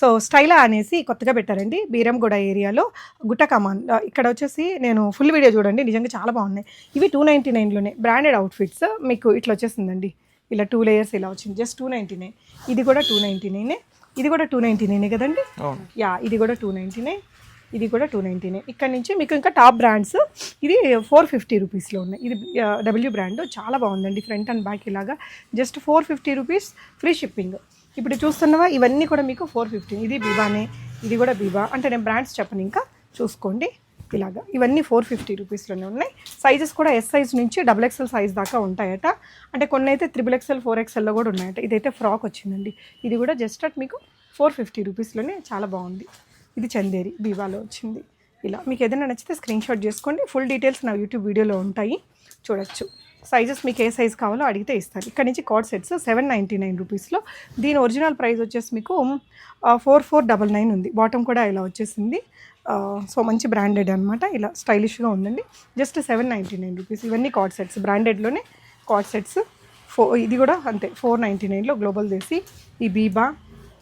So స్టైలా అనేసి కొత్తగా పెట్టారండి బీరంగూడ ఏరియాలో గుట్ట కమాన్ ఇక్కడ వచ్చేసి నేను ఫుల్ వీడియో చూడండి నిజంగా చాలా బాగున్నాయి. ఇవి టూ నైంటీ నైన్లోనే బ్రాండెడ్ అవుట్ఫిట్స్. మీకు ఇట్లా వచ్చేసిందండి. ఇలా టూ లేయర్స్ ఇలా వచ్చింది జస్ట్ టూ నైంటీ నైన్. ఇది కూడా టూ నైంటీ నైనే. ఇది కూడా టూ నైంటీ నైనే కదండి? యా ఇది కూడా టూ నైంటీ నైన్. ఇది కూడా టూ నైంటీ నైన్. ఇక్కడ నుంచి మీకు ఇంకా టాప్ బ్రాండ్స్. ఇది ఫోర్ ఫిఫ్టీ రూపీస్లో ఉన్నాయి. ఇది డబ్ల్యూ బ్రాండ్. చాలా బాగుందండి ఫ్రంట్ అండ్ బ్యాక్ ఇలాగా. Just four fifty rupees free shipping. ఇప్పుడు చూస్తున్నవా? ఇవన్నీ కూడా మీకు ఫోర్ ఫిఫ్టీ ఇది బీబానే ఇది కూడా బీబా. అంటే నేను బ్రాండ్స్ చెప్పను ఇంకా. చూసుకోండి. ఇలాగా. ఇవన్నీ ఫోర్ ఫిఫ్టీ రూపీస్లోనే ఉన్నాయి. సైజెస్ కూడా ఎస్ సైజ్ నుంచి డబుల్ ఎక్స్ఎల్ సైజ్ దాకా ఉంటాయట. అంటే కొన్ని అయితే త్రిబుల్ ఎక్స్ఎల్ ఫోర్ ఎక్స్ఎల్లో కూడా ఉన్నాయట. ఇదైతే ఫ్రాక్ వచ్చిందండి. ఇది కూడా జస్ట్ అట్ మీకు ఫోర్ ఫిఫ్టీ రూపీస్లోనే చాలా బాగుంది. ఇది చందేరి బీవాలో వచ్చింది. ఇలా. మీకు ఏదైనా నచ్చితే స్క్రీన్ షాట్ చేసుకోండి. ఫుల్ డీటెయిల్స్ నా యూట్యూబ్ వీడియోలో ఉంటాయి. చూడొచ్చు. సైజెస్ మీకు ఏ సైజ్ కావాలో అడిగితే ఇస్తారు ఇక్కడ నుంచి co-ord sets seven ninety nine రూపీస్లో. దీని ఒరిజినల్ ప్రైస్ వచ్చేసి మీకు ఫోర్ ఫోర్ డబల్ నైన్ ఉంది. బాటమ్ కూడా ఇలా వచ్చేసింది. సో మంచి బ్రాండెడ్ అనమాట ఇలా స్టైలిష్గా ఉందండి. Just seven ninety nine rupees. ఇవన్నీ కార్డ్ సెట్స్. బ్రాండెడ్లోనే కార్డ్ సెట్స్. ఫో ఇది కూడా అంతే ఫోర్ నైంటీ నైన్లో గ్లోబల్ చేసి ఈ బీబా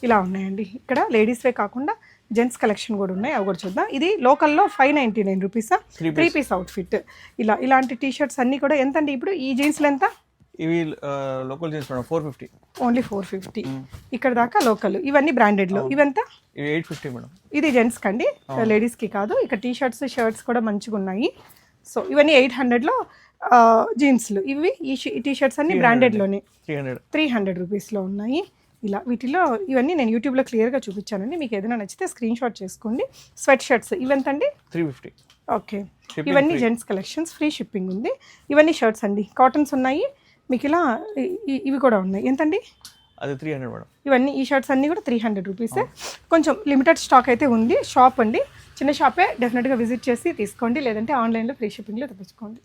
ఇలా ఉన్నాయండి. ఇక్కడ లేడీస్వే కాకుండా జెంట్స్ కలెక్షన్ కూడా ఉన్నాయి అవి కూడా చూద్దాం. ఇది లోకల్లో ఫైవ్ నైంటీ నైన్ రూపీసా త్రీ పీస్ అవుట్ఫిట్ ఇలా ఇలాంటి టీ షర్ట్స్ అన్నీ కూడా ఎంత అండి? ఇప్పుడు ఈ జీన్స్లు ఎంత ఇవి local jeans madam four fifty only four fifty ఇక్కడ దాకా లోకల్ ఇవన్నీ బ్రాండెడ్లో ఇవంతా? ఇవి ఎయిట్ ఫిఫ్టీ మేడం. ఇది జెంట్స్ కండి. లేడీస్కి కాదు. ఇక టీ షర్ట్స్ షర్ట్స్ కూడా మంచిగా ఉన్నాయి. సో ఇవన్నీ ఎయిట్ హండ్రెడ్లో జీన్స్లు ఇవి ఈ టీ షర్ట్స్ అన్ని బ్రాండెడ్లోనే త్రీ హండ్రెడ్ త్రీ హండ్రెడ్ రూపీస్లో ఉన్నాయి. ఇలా వీటిలో ఇవన్నీ నేను యూట్యూబ్లో క్లియర్గా చూపించానండి. మీకు ఏదైనా నచ్చితే స్క్రీన్ షాట్ చేసుకోండి. స్వెట్ షర్ట్స్ ఇవెంతండి త్రీ ఫిఫ్టీ ఓకే. ఇవన్నీ. జెంట్స్ కలెక్షన్స్ ఫ్రీ షిప్పింగ్ ఉంది. ఇవన్నీ షర్ట్స్ అండి. కాటన్స్ ఉన్నాయి. మీకు ఇలా ఇవి కూడా ఉన్నాయి. ఎంతండి? అది త్రీ హండ్రెడ్ మేడం. ఇవన్నీ ఈ షర్ట్స్ అన్నీ కూడా త్రీ హండ్రెడ్ రూపీసే కొంచెం లిమిటెడ్ స్టాక్ అయితే ఉంది. షాప్ అండి. చిన్న షాపే డెఫినెట్గా విజిట్ చేసి తీసుకోండి. లేదంటే ఆన్లైన్లో ఫ్రీ షిప్పింగ్లో తెప్పించుకోండి.